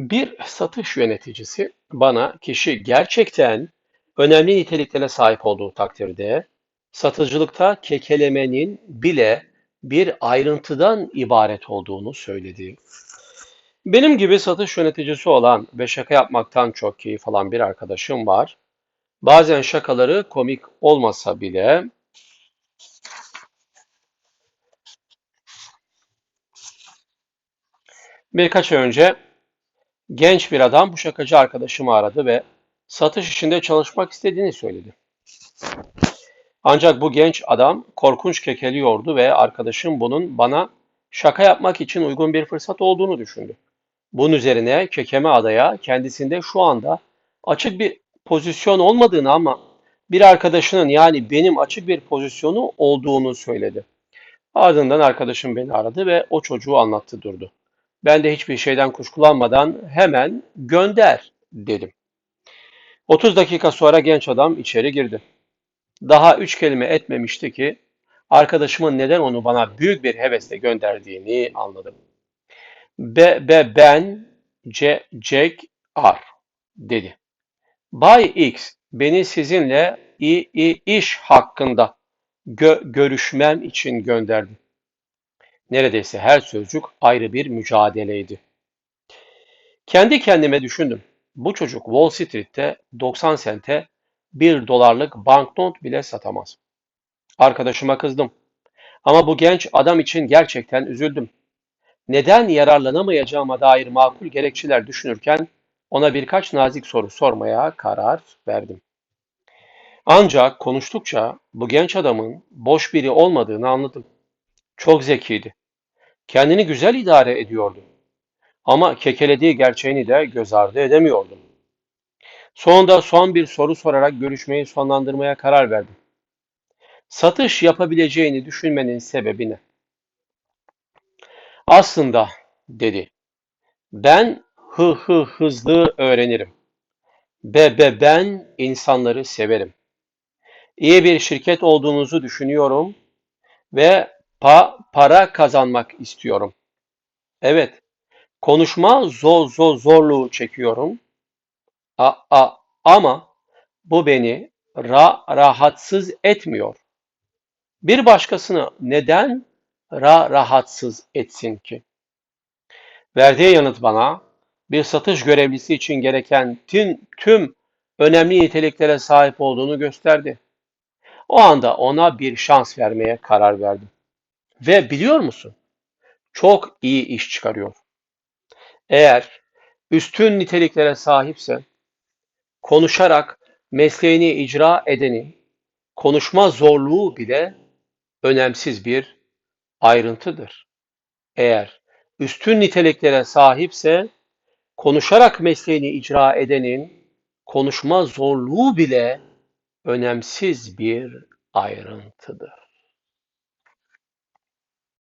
Bir satış yöneticisi bana kişi gerçekten önemli niteliklere sahip olduğu takdirde satıcılıkta kekelemenin bile bir ayrıntıdan ibaret olduğunu söyledi. Benim gibi satış yöneticisi olan ve şaka yapmaktan çok keyif alan bir arkadaşım var. Bazen şakaları komik olmasa bile birkaç önce genç bir adam bu şakacı arkadaşımı aradı ve satış işinde çalışmak istediğini söyledi. Ancak bu genç adam korkunç kekeliyordu ve arkadaşım bunun bana şaka yapmak için uygun bir fırsat olduğunu düşündü. Bunun üzerine Kekeme Adaya kendisinde şu anda açık bir pozisyon olmadığını ama bir arkadaşının yani benim açık bir pozisyonu olduğunu söyledi. Ardından arkadaşım beni aradı ve o çocuğu anlattı durdu. Ben de hiçbir şeyden kuşkulanmadan hemen gönder dedim. 30 dakika sonra genç adam içeri girdi. Daha üç kelime etmemişti ki arkadaşımın neden onu bana büyük bir hevesle gönderdiğini anladım. Be, be ben C, Jack R dedi. Bay X beni sizinle i, i, iş hakkında gö, görüşmem için gönderdi. Neredeyse her sözcük ayrı bir mücadeleydi. Kendi kendime düşündüm. Bu çocuk Wall Street'te 90 sente 1 dolarlık banknot bile satamaz. Arkadaşıma kızdım. Ama bu genç adam için gerçekten üzüldüm. Neden yararlanamayacağıma dair makul gerekçeler düşünürken ona birkaç nazik soru sormaya karar verdim. Ancak konuştukça bu genç adamın boş biri olmadığını anladım. Çok zekiydi. Kendini güzel idare ediyordu. Ama kekelediği gerçeğini de göz ardı edemiyordum. Sonunda son bir soru sorarak görüşmeyi sonlandırmaya karar verdim. Satış yapabileceğini düşünmenin sebebi ne? Aslında dedi. Ben hı hı hızlı öğrenirim. Be be ben insanları severim. İyi bir şirket olduğunuzu düşünüyorum ve pa para kazanmak istiyorum. Evet, konuşma zor zor zorluğu çekiyorum. A, a, ama bu beni ra, rahatsız etmiyor. Bir başkasını neden ra, rahatsız etsin ki? Verdiği yanıt bana bir satış görevlisi için gereken tüm, tüm önemli niteliklere sahip olduğunu gösterdi. O anda ona bir şans vermeye karar verdim. Ve biliyor musun? Çok iyi iş çıkarıyor. Eğer üstün niteliklere sahipse konuşarak mesleğini icra edenin konuşma zorluğu bile önemsiz bir ayrıntıdır. Eğer üstün niteliklere sahipse konuşarak mesleğini icra edenin konuşma zorluğu bile önemsiz bir ayrıntıdır.